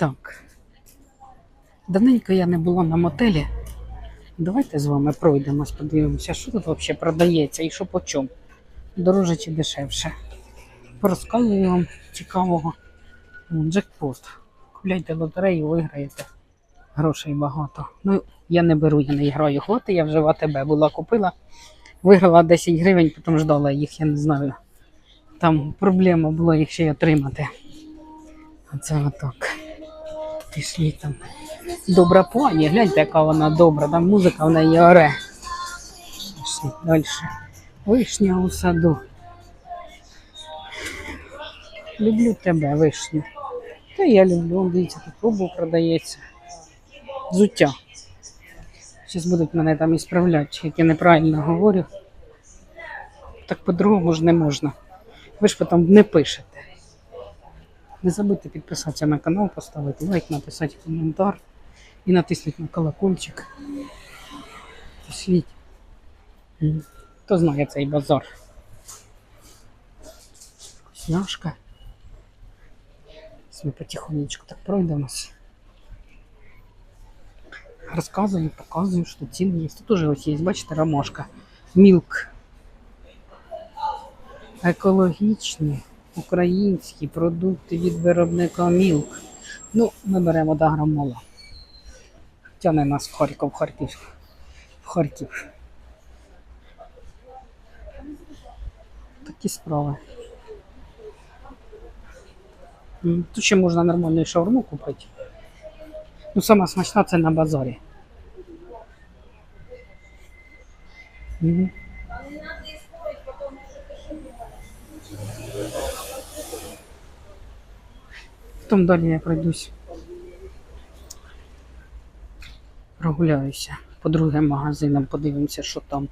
Так. Давненько я не була на мотелі. Давайте з вами пройдемось, подивимося, що тут взагалі продається і що по чому. Дороже чи дешевше. Порозказую вам цікавого. Джекпот. Купляйте лотерею, виграєте. Грошей багато. Ну, я не беру, я не граю. Хвати, я вже в АТБ була купила. Виграла 10 гривень, потім ждала їх, я не знаю. Там проблема була їх ще й отримати. Оце отак. Пішли там. Добра пані, гляньте, яка вона добра, там музика в неї оре. Пішли далі. Вишня у саду. Люблю тебе, вишню. Та я люблю, дивіться, тут пробу продається. Взуття. Зараз будуть мене там ісправляти, як я неправильно говорю. Так по-другому ж не можна. Ви ж потім не пишете. Не забудьте підписатися на канал, поставити лайк, написати коментар і натиснути на колокольчик. Пішліть. Хто знає цей базар? Вкусняшка. Ми потихонечку так пройдемось. Розказую, показую, що ціни є. Тут уже ось є, бачите, ромашка. Мілк. Екологічні, українські продукти від виробника Мілк. Ну, ми беремо до грамола. Тяне нас в Харків, в Харків. В Харків. Такі справи. Тут ще можна нормальну шаурму купити. Ну, сама смачна це на базарі. Мгм. Потім далі я пройдусь. Прогуляюся по другим магазинам, подивимося, що там.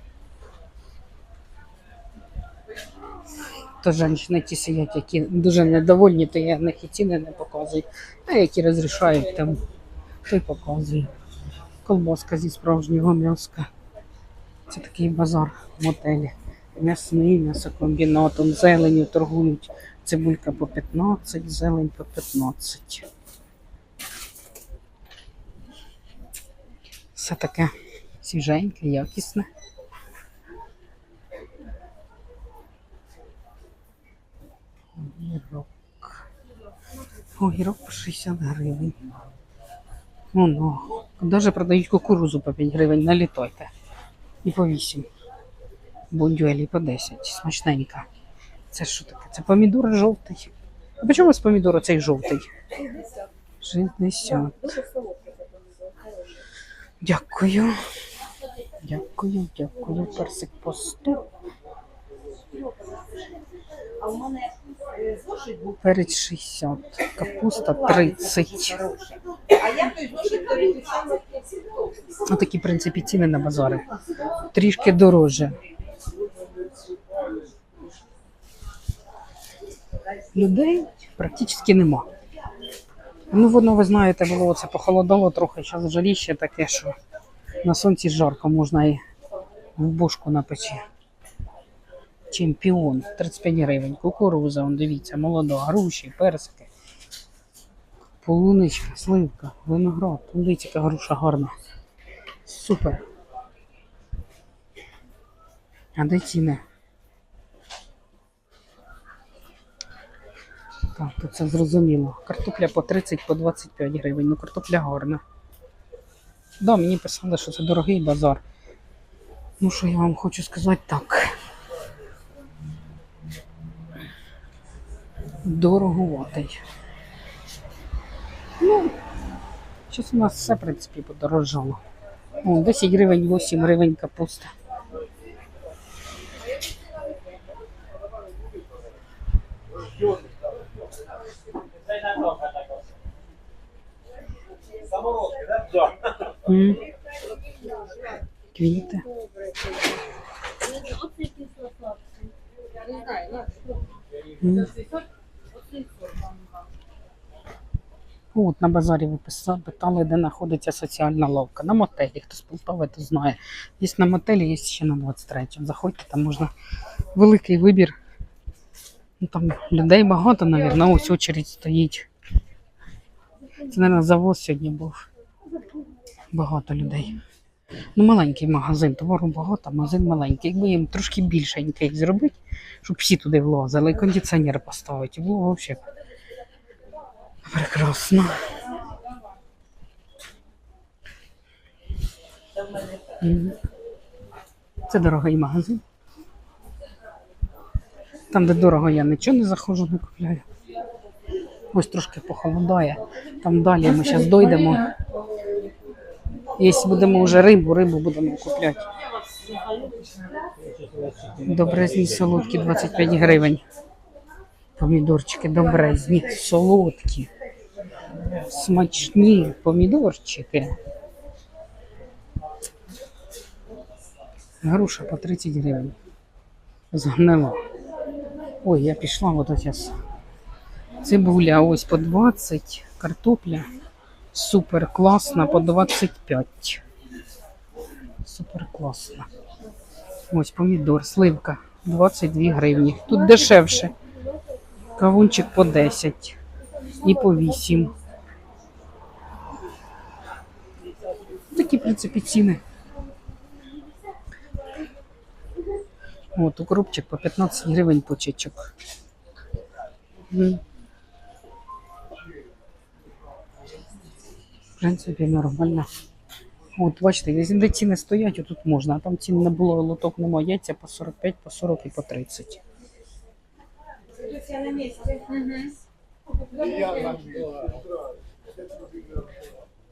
То жінки ті сидять, які дуже недовольні, то я і ціни не показую. А які розрішають там, то й показую. Колбаска зі справжнього м'яска. Це такий базар в мотелі. М'ясний, м'ясокомбінатом, зеленю торгують. Цибулька по 15, зелень по 15. Все таке свіженьке, якісне. Огірок. Огірок по 60 гривень. Воно. Даже продають кукурузу по 5 гривень, налітайте. І по 8. Бундюелі по 10. Смачненька. Це що таке? Це помідор жовтий. А чому у вас помідор цей жовтий? 60. Дякую. Дякую, дякую. Персик по 100. Перець 60. Капуста 30. Отакі, в принципі, ціни на базари. Трішки дорожче. Людей практично нема. Ну, воно, ви знаєте, було це похолодало трохи, зараз жаріще таке, що на сонці жарко можна і в бушку напечі. Чемпіон 35 гривень, кукуруза, он, дивіться, молода, груші, персики, полуничка, сливка, виноград. Дивіться, яка груша гарна. Супер. А де ціни? Так, то це зрозуміло. Картопля по 30, по 25 гривень. Ну, картопля гарна. Да, мені писали, що це дорогий базар. Ну, що я вам хочу сказати так. Дороговатий. Ну, зараз у нас все, в принципі, подорожало. О, 10 гривень, 8 гривень капуста. М. Квіти. М. От на базарі ви питали, де знаходиться соціальна лавка. На мотелі. Хто з Полтави, то знає. Є на мотелі, є ще на 23-му. Заходьте, там можна великий вибір. Ну, там людей багато, мабуть, ось очередь стоїть. Це, мабуть, завоз сьогодні був. Багато людей. Ну, маленький магазин, товару багато, магазин маленький. Якби їм трошки більшенький зробити, щоб всі туди влазили, і кондиціонер поставити. Було взагалі прекрасно. Це дорогий магазин. Там, де дорого, я нічого не заходжу, не купляю. Ось трошки похолодає. Там далі ми зараз дойдемо. Якщо будемо вже рибу, рибу будемо купляти. Добрезні солодкі 25 гривень. Помідорчики добрезні, солодкі, смачні помідорчики. Груша по 30 гривень. Згнила. Ой, я пішла от зараз. Цибуля ось по 20, картопля супер класна по 25. Супер класна. Ось помідор, сливка 22 гривні. Тут дешевше. Кавунчик по 10 і по 8. Такі, в принципі, ціни. От, укропчик по 15 гривень почечок. В принципі, нормально. От, бачите, де ціни стоять, отут можна, а там цін не було, лоток немає, яйця по 45, по 40 і по 30.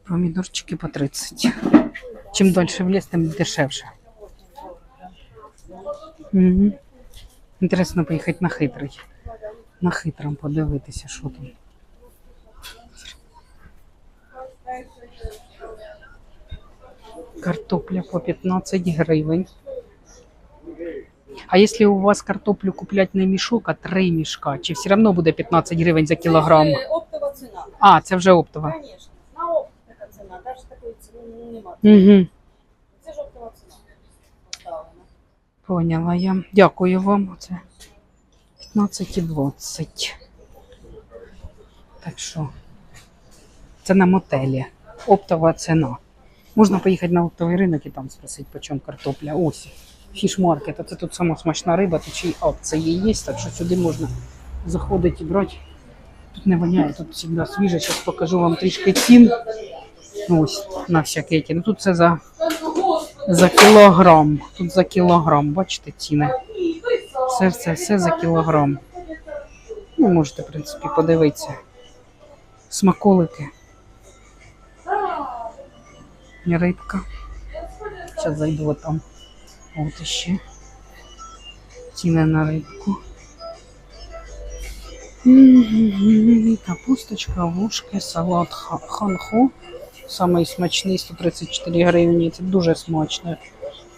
Помідорчики по 30. Чим далі в ліс, тим дешевше. Угу. Інтересно поїхати на хитрий. На хитром подивитися, що там. Картопля по 15 гривень. А якщо у вас картоплю куплять не мішок, а три мішка, чи все одно буде 15 гривень за кілограм? Це оптова ціна. А, це вже оптова. Звісно. На опт така ціна. Навіть такої ціни немає. Угу. Це ж оптова ціна. Поставлена. Поняла я. Дякую вам. Це 15 і 20. Так що це на мотелі. Оптова ціна. Можна поїхати на оптовий ринок і там спросити, по чому картопля. Ось. Фішмаркет. А це тут сама смачна риба, тут ще й акції є, так що сюди можна заходити і брати. Тут не воняє, тут завжди свіже. Зараз покажу вам трішки цін. Ось на всякі. Ну тут це за за кілограм. Тут за кілограм, бачите, ціни. Все, все, все за кілограм. Ну, можете, в принципі, подивитися. Смаколики. Рибка. Зараз зайду там. От іще. Ціни на рибку. Капусточка, вушки, салат ха- ханхо. Самий смачний 134 гривні. Це дуже смачно.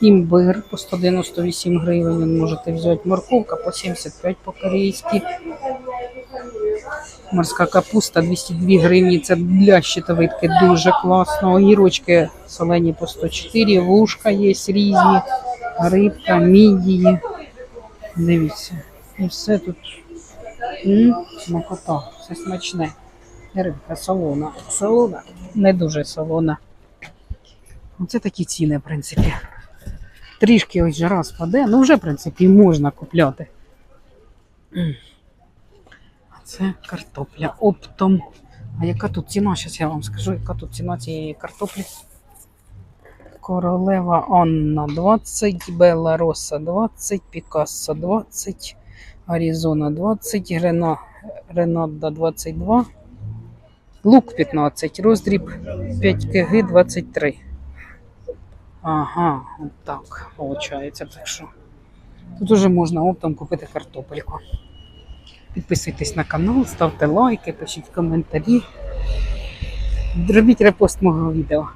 Імбир по 198 гривень можете взяти. Морковка по 75 по-корейськи. Морська капуста 202 гривні. Це для щитовидки дуже класно. Огірочки солені по 104, вушка є різні, рибка, мідії. Дивіться. І все тут. М, Смакота, все смачне. Рибка солона. Солона, не дуже солона. Оце такі ціни, в принципі. Трішки ось жара спаде, ну вже, в принципі, можна купляти. А це картопля оптом. А яка тут ціна? Зараз я вам скажу, яка тут ціна цієї картоплі. Королева Анна 20, Белароса 20, Пікассо 20, Аризона 20, Рена, Ренадда 22, Лук 15, роздріб 5 кг 23. Ага, от так виходить. Так що тут уже можна оптом купити картопельку. Підписуйтесь на канал, ставте лайки, пишіть коментарі. Робіть репост мого відео.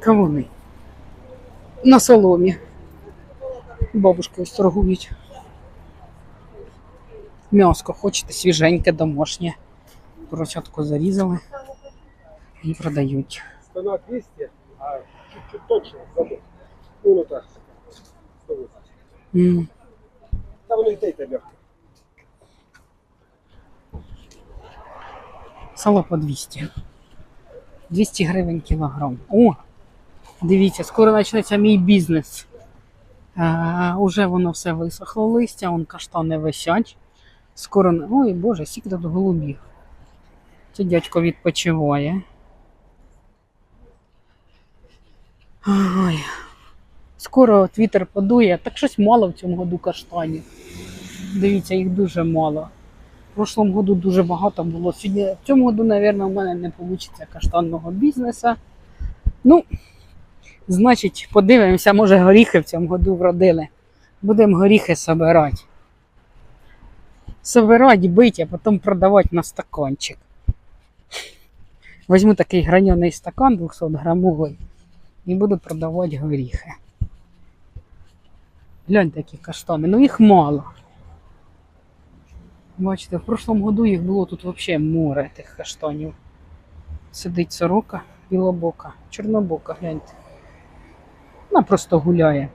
Кавуни. На соломі. Бабушки ось торгують. М'яско хочете свіженьке, домашнє. Поросятку зарізали і продають. Цена 200, а чуть-чуть точно забыл. Ну, ну так. 180. М, воно і те, і те. Сало по 200. 200 гривень кілограм. О! Дивіться, скоро почнеться мій бізнес. Е, уже воно все висохло листя, он каштани висять. Скоро. Ой, Боже, скільки тут голубів. Це дядько відпочиває. Ой. Скоро твіттер подує, так щось мало в цьому году каштанів. Дивіться, їх дуже мало. В прошлому году дуже багато було. Сьогодні, в цьому году, мабуть, у мене не вийде каштанного бізнесу. Ну, значить, подивимося, може горіхи в цьому году вродили. Будемо горіхи собирати. Собирати, бити, а потім продавати на стаканчик. Возьму такий гранений стакан 200 грамовий і буду продавати горіхи. Гляньте, які каштани. Ну їх мало. Бачите, в прошлому году їх було тут взагалі море тих каштанів. Сидить сорока, білобока, чорнобока, гляньте. Вона просто гуляє.